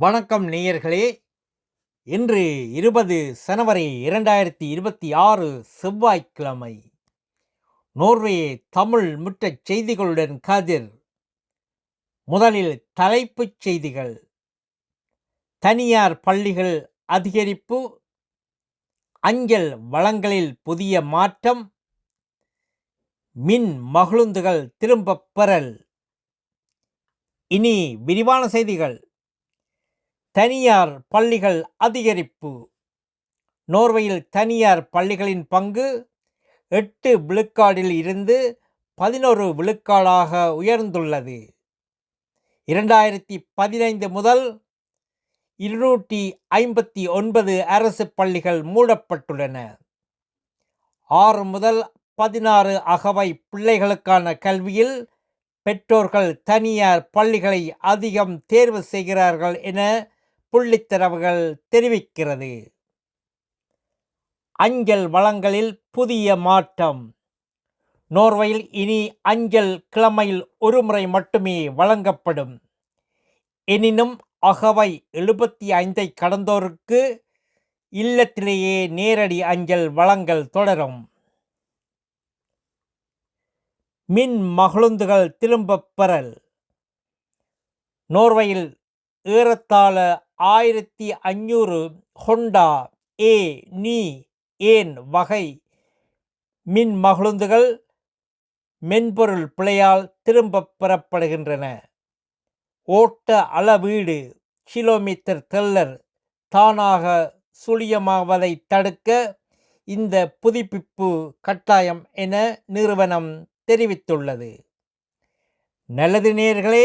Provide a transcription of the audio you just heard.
வணக்கம் நேயர்களே. இன்று இருபது சனவரி இரண்டாயிரத்தி இருபத்தி ஆறு செவ்வாய்க்கிழமை. நோர்வே தமிழ் முற்றச் செய்திகளுடன் கதிர். முதலில் தலைப்புச் செய்திகள். தனியார் பள்ளிகள் அதிகரிப்பு. அஞ்சல் வளங்களில் புதிய மாற்றம். மின் மகிழுந்துகள் திரும்பப் பெறல். இனி விரிவான செய்திகள். தனியார் பள்ளிகள் அதிகரிப்பு. நோர்வேயில் தனியார் பள்ளிகளின் பங்கு எட்டு விழுக்காடில் இருந்து பதினொரு விழுக்காடாக உயர்ந்துள்ளது. இரண்டாயிரத்தி பதினைந்து முதல் இருநூற்றி ஐம்பத்தி ஒன்பது அரசு பள்ளிகள் மூடப்பட்டுள்ளன. ஆறு முதல் பதினாறு அகவை பிள்ளைகளுக்கான கல்வியில் பெற்றோர்கள் தனியார் பள்ளிகளை அதிகம் தேர்வு செய்கிறார்கள் என புள்ளித்தரவுகள் தெரிவிக்கிறது. அஞ்சல் வளங்களில் புதிய மாற்றம். நோர்வையில் இனி அஞ்சல் கிழமையில் ஒருமுறை மட்டுமே வழங்கப்படும். எனினும் அகவை எழுபத்தி ஐந்தை கடந்தோருக்கு இல்லத்திலேயே நேரடி அஞ்சல் வழங்கல் தொடரும். மின் மகிழுந்துகள் திரும்பப் பெறல். நோர்வையில் ஏறத்தாழ ஆயிரத்தி ஐநூறு ஹொண்டா ஏ நீ ஏன் வகை மின் மகிழுந்துகள் மென்பொருள் பிழையால் திரும்பப் பெறப்படுகின்றன. ஓட்ட அளவீடு கிலோமீட்டர் தெல்லர் தானாக சுழியமாவதை தடுக்க இந்த புதுப்பிப்பு கட்டாயம் என நிறுவனம் தெரிவித்துள்ளது. நல்லது நேர்களே